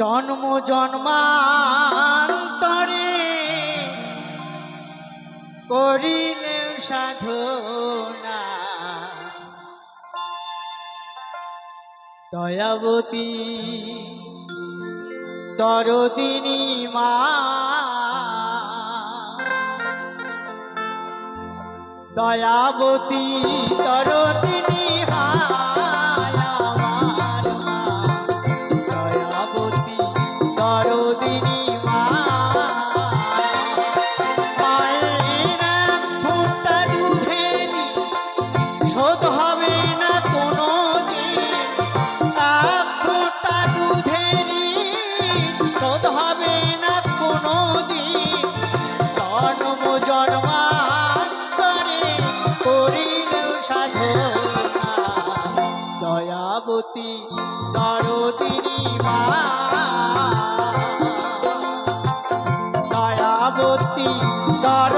জন্ম জন্মান্তরে করিলে সাধনা। দয়াবতী তরদিনী মা দয়াবতী তরদিনী হা দয়াবতী দর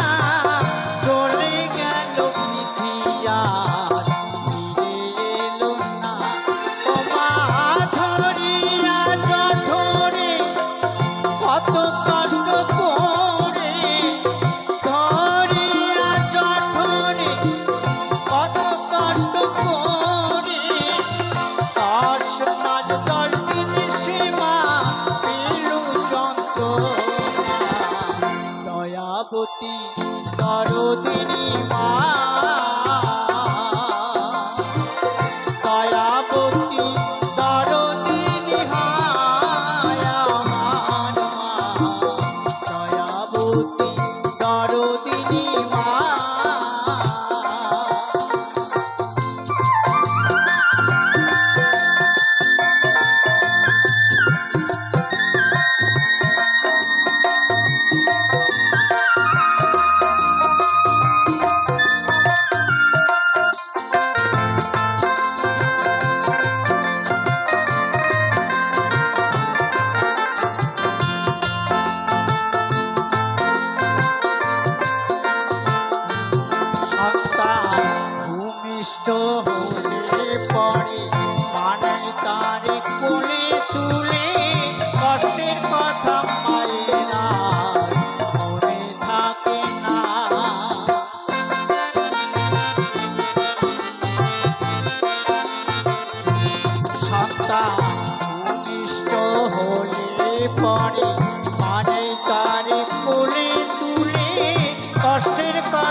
ভক্তি করো তিনি মা।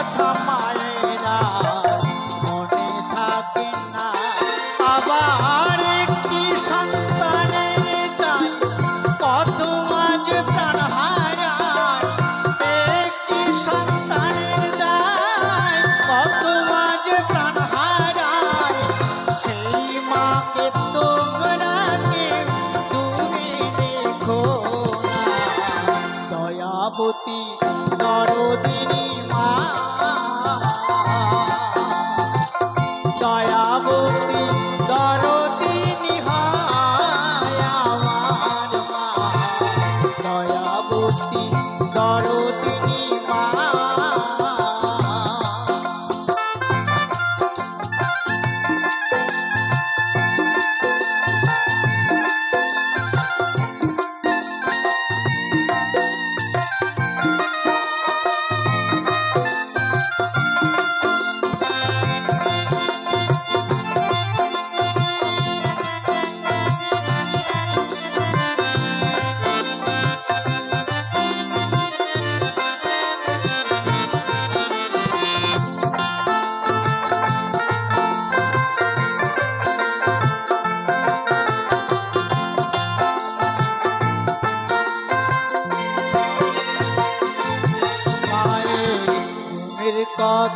i'm on my Atamaya.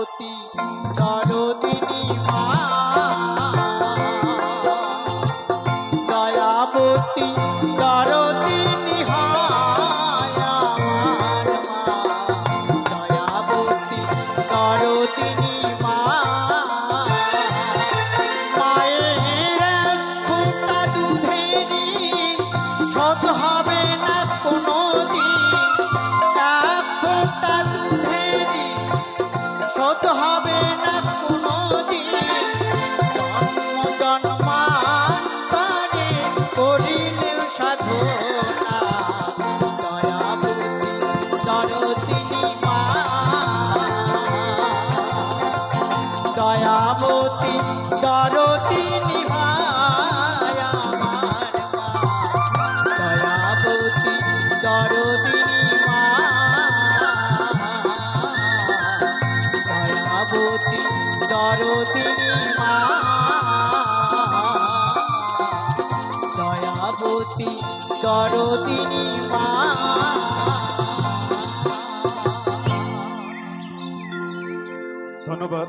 অতি দরদিনী মা। দয়াবতী দরদিনী হায় মা। দয়াবতী দরদিনী মা দয়াবতী দরদিনী ধন্যবাদ